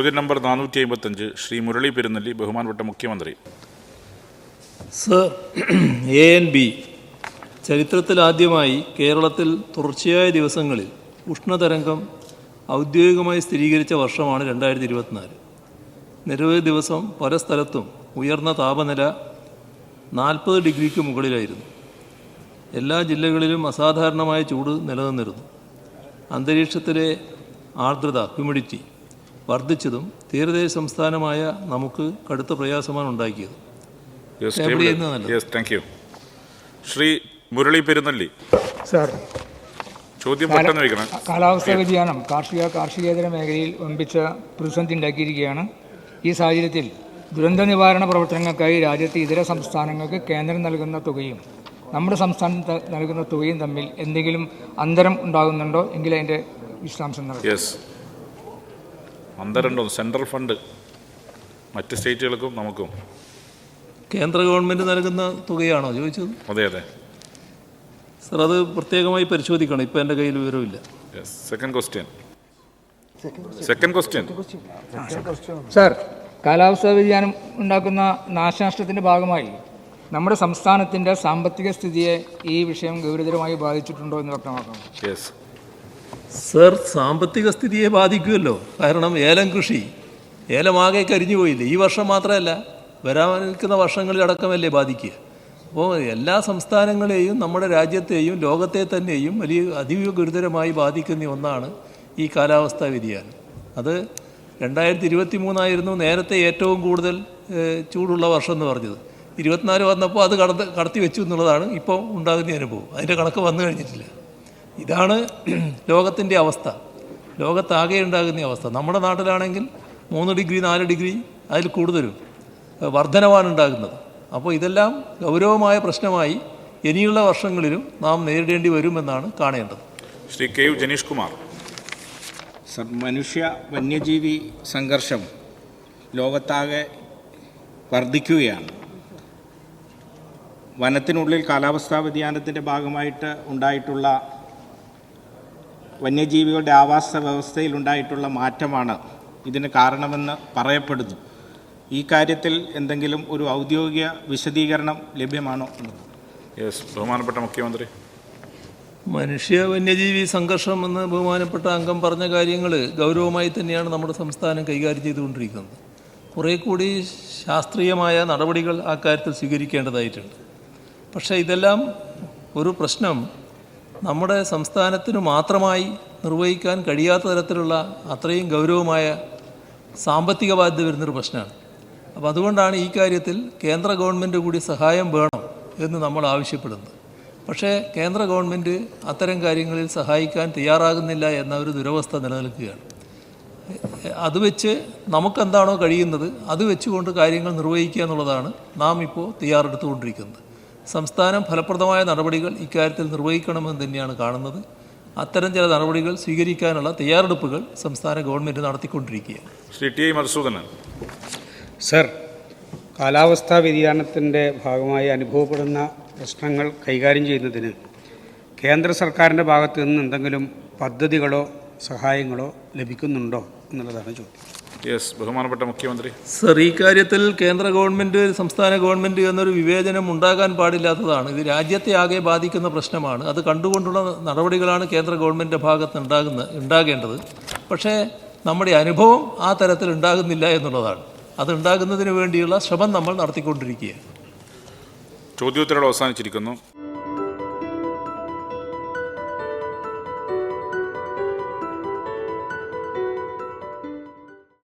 ചോദ്യം നമ്പർ നാനൂറ്റി അമ്പത്തഞ്ച് ശ്രീ മുരളി പെരുന്നല്ലി ബഹുമാനപ്പെട്ട മുഖ്യമന്ത്രി. സർ എ എൻ ബി ചരിത്രത്തിലാദ്യമായി കേരളത്തിൽ തുടർച്ചയായ ദിവസങ്ങളിൽ ഉഷ്ണതരംഗം ഔദ്യോഗികമായി സ്ഥിരീകരിച്ച വർഷമാണ് രണ്ടായിരത്തി ഇരുപത്തിനാല് നിരവധി ദിവസം പല സ്ഥലത്തും ഉയർന്ന താപനില നാൽപ്പത് ഡിഗ്രിക്ക് മുകളിലായിരുന്നു. എല്ലാ ജില്ലകളിലും അസാധാരണമായ ചൂട് നിലനിന്നിരുന്നു. അന്തരീക്ഷത്തിലെ ആർദ്രത ഹ്യൂമിഡിറ്റി വർദ്ധിച്ചതും തീരദേശ സംസ്ഥാനമായ നമുക്ക് കടുത്ത പ്രയാസമാണ് ഉണ്ടാക്കിയത്. ശ്രീ മുരളി പെരുന്നല്ലി. സാർ ചോദ്യം പെട്ടെന്ന് കാലാവസ്ഥാ വ്യതിയാനം കാർഷിക കാർഷികേതര മേഖലയിൽ വമ്പിച്ച പ്രതിസന്ധി ഉണ്ടാക്കിയിരിക്കുകയാണ്. ഈ സാഹചര്യത്തിൽ ദുരന്ത നിവാരണ പ്രവർത്തനങ്ങൾക്കായി രാജ്യത്തെ ഇതര സംസ്ഥാനങ്ങൾക്ക് കേന്ദ്രം നൽകുന്ന തുകയും നമ്മുടെ സംസ്ഥാനം നൽകുന്ന തുകയും തമ്മിൽ എന്തെങ്കിലും അന്തരം ഉണ്ടാകുന്നുണ്ടോ? എങ്കിൽ അതിന്റെ വിശദാംശം നൽകും യെസ് അന്തരണ്ടോ സെൻട്രൽ ഫണ്ട് മറ്റ് സ്റ്റേറ്റുകൾക്കും നമുക്കും. കേന്ദ്ര ഗവൺമെന്റ് നൽകുന്ന തുകയാണോ? ചോദിച്ചത് അതെ അതെ. സർ അത് പ്രത്യേകമായി പരിശോധിക്കണം. ഇപ്പോൾ എന്റെ കയ്യിൽ വിവരമില്ല. Second question second question sir കാലാവസ്ഥാ വ്യതിയാനം ഉണ്ടാക്കുന്ന നാശനഷ്ടത്തിന്റെ ഭാഗമായി നമ്മുടെ സംസ്ഥാനത്തിന്റെ സാമ്പത്തിക സ്ഥിതിയെ ഈ വിഷയം ഗൗരവതരമായി ബാധിച്ചിട്ടുണ്ടോ എന്ന് വ്യക്തമാക്കണം. യെസ് സർ സാമ്പത്തിക സ്ഥിതിയെ ബാധിക്കുമല്ലോ. കാരണം ഏലം കൃഷി. ഏലമാകെ കരിഞ്ഞു പോയില്ലേ. ഈ വർഷം മാത്രമല്ല വരാനിരിക്കുന്ന വർഷങ്ങളിലടക്കമല്ലേ ബാധിക്കുക. അപ്പോൾ എല്ലാ സംസ്ഥാനങ്ങളെയും നമ്മുടെ രാജ്യത്തെയും ലോകത്തെ തന്നെയും വലിയ അതീവ ഗുരുതരമായി ബാധിക്കുന്ന ഒന്നാണ് ഈ കാലാവസ്ഥാ വ്യതിയാനം. അത് രണ്ടായിരത്തി ഇരുപത്തി മൂന്നായിരുന്നു നേരത്തെ ഏറ്റവും കൂടുതൽ ചൂടുള്ള വർഷം എന്ന് പറഞ്ഞത്. ഇരുപത്തിനാല് വന്നപ്പോൾ അത് കടത്ത് കടത്തി വെച്ചു എന്നുള്ളതാണ് ഇപ്പോൾ ഉണ്ടാകുന്ന അനുഭവം. അതിന്റെ കണക്ക് വന്നു കഴിഞ്ഞിട്ടില്ല. ഇതാണ് ലോകത്തിന്റെ അവസ്ഥ. ലോകത്താകെ ഉണ്ടാകുന്ന അവസ്ഥ. നമ്മുടെ നാട്ടിലാണെങ്കിൽ മൂന്ന് ഡിഗ്രി നാല് ഡിഗ്രി അതിൽ കൂടുതലും വർധനവാണ് ഉണ്ടാകുന്നത്. അപ്പോൾ ഇതെല്ലാം ഗൗരവമായ പ്രശ്നമായി ഇനിയുള്ള വർഷങ്ങളിലും നാം നേരിടേണ്ടി വരുമെന്നാണ് കാണേണ്ടത്. Shri K U Janeesh Kumar. Sir മനുഷ്യ വന്യജീവി സംഘർഷം ലോകത്താകെ വർദ്ധിക്കുകയാണ് വനത്തിനുള്ളിൽ കാലാവസ്ഥാ വ്യതിയാനത്തിന്റെ ഭാഗമായിട്ട് ഉണ്ടായിട്ടുള്ള വന്യജീവികളുടെ ആവാസ വ്യവസ്ഥയിൽ ഉണ്ടായിട്ടുള്ള മാറ്റമാണ് ഇതിന് കാരണമെന്ന് പറയപ്പെടുന്നു. ഈ കാര്യത്തിൽ എന്തെങ്കിലും ഒരു ഔദ്യോഗിക വിശദീകരണം ലഭ്യമാണോ എന്നത്? യെസ് ബഹുമാനപ്പെട്ട മുഖ്യമന്ത്രി. മനുഷ്യ വന്യജീവി സംഘർഷം എന്ന് ബഹുമാനപ്പെട്ട അംഗം പറഞ്ഞ കാര്യങ്ങൾ ഗൗരവമായി തന്നെയാണ് നമ്മുടെ സംസ്ഥാനം കൈകാര്യം ചെയ്തുകൊണ്ടിരിക്കുന്നത്. കുറേ കൂടി ശാസ്ത്രീയമായ നടപടികൾ ആ കാര്യത്തിൽ സ്വീകരിക്കേണ്ടതായിട്ടുണ്ട്. പക്ഷേ ഇതെല്ലാം ഒരു പ്രശ്നം നമ്മുടെ സംസ്ഥാനത്തിന് മാത്രമായി നിർവഹിക്കാൻ കഴിയാത്ത തരത്തിലുള്ള അത്രയും ഗൗരവമായ സാമ്പത്തിക ബാധ്യത വരുന്നൊരു പ്രശ്നമാണ്. അപ്പോൾ അതുകൊണ്ടാണ് ഈ കാര്യത്തിൽ കേന്ദ്ര ഗവൺമെന്റ് കൂടി സഹായം വേണം എന്ന് നമ്മൾ ആവശ്യപ്പെടുന്നത്. പക്ഷേ കേന്ദ്ര ഗവൺമെന്റ് അത്തരം കാര്യങ്ങളിൽ സഹായിക്കാൻ തയ്യാറാകുന്നില്ല എന്ന ഒരു ദുരവസ്ഥ നിലനിൽക്കുകയാണ്. അത് വെച്ച് നമുക്കെന്താണോ കഴിയുന്നത് അത് വെച്ചുകൊണ്ട് കാര്യങ്ങൾ നിർവഹിക്കുക എന്നുള്ളതാണ് നാം ഇപ്പോൾ തയ്യാറെടുത്തുകൊണ്ടിരിക്കുന്നത്. സംസ്ഥാനം ഫലപ്രദമായ നടപടികൾ ഇക്കാര്യത്തിൽ നിർവഹിക്കണമെന്ന് തന്നെയാണ് കാണുന്നത്. അത്തരം ചില നടപടികൾ സ്വീകരിക്കാനുള്ള തയ്യാറെടുപ്പുകൾ സംസ്ഥാന ഗവൺമെന്റ് നടത്തിക്കൊണ്ടിരിക്കുകയാണ്. ശ്രീ ടി മധുസൂദനൻ. സർ കാലാവസ്ഥാ വ്യതിയാനത്തിന്റെ ഭാഗമായി അനുഭവപ്പെടുന്ന പ്രശ്നങ്ങൾ കൈകാര്യം ചെയ്യുന്നതിന് കേന്ദ്ര സർക്കാരിന്റെ ഭാഗത്തു നിന്ന് എന്തെങ്കിലും പദ്ധതികളോ സഹായങ്ങളോ ലഭിക്കുന്നുണ്ടോ എന്നുള്ളതാണ് ചോദ്യം. യെസ് ബഹുമാനപ്പെട്ട മുഖ്യമന്ത്രി. സർ ഈ കാര്യത്തിൽ കേന്ദ്ര ഗവൺമെന്റ് സംസ്ഥാന ഗവൺമെന്റ് എന്നൊരു വിവേചനം ഉണ്ടാകാൻ പാടില്ലാത്തതാണ്. ഇത് രാജ്യത്തെ ആകെ ബാധിക്കുന്ന പ്രശ്നമാണ്. അത് കണ്ടുകൊണ്ടുള്ള നടപടികളാണ് കേന്ദ്ര ഗവൺമെന്റിന്റെ ഭാഗത്ത് ഉണ്ടാകുന്ന ഉണ്ടാകേണ്ടത്. പക്ഷേ നമ്മുടെ അനുഭവം ആ തരത്തിൽ ഉണ്ടാകുന്നില്ല എന്നുള്ളതാണ്. അത് ഉണ്ടാകുന്നതിന് വേണ്ടിയുള്ള ശ്രമം നമ്മൾ നടത്തിക്കൊണ്ടിരിക്കുകയാണ്. ചോദ്യോത്തരവ് അവസാനിച്ചിരിക്കുന്നു.